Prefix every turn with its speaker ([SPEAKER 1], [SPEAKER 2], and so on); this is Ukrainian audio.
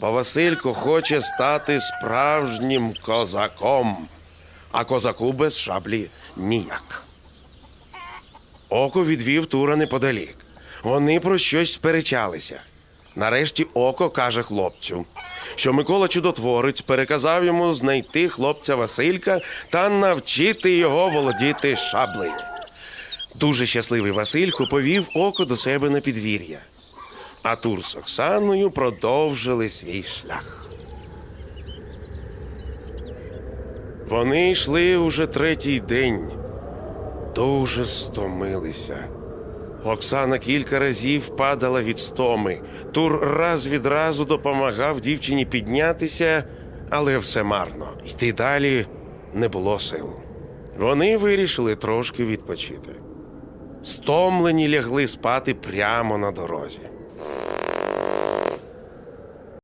[SPEAKER 1] бо Василько хоче стати справжнім козаком, а козаку без шаблі ніяк. Око відвів Тура неподалік. Вони про щось сперечалися. Нарешті око каже хлопцю, що Микола Чудотворець переказав йому знайти хлопця Василька та навчити його володіти шаблею. Дуже щасливий Василько повів око до себе на підвір'я, а Тур з Оксаною продовжили свій шлях. Вони йшли уже третій день, дуже стомилися. Оксана кілька разів падала від стоми. Тур раз від разу допомагав дівчині піднятися, але все марно. Йти далі не було сил. Вони вирішили трошки відпочити. Стомлені лягли спати прямо на дорозі.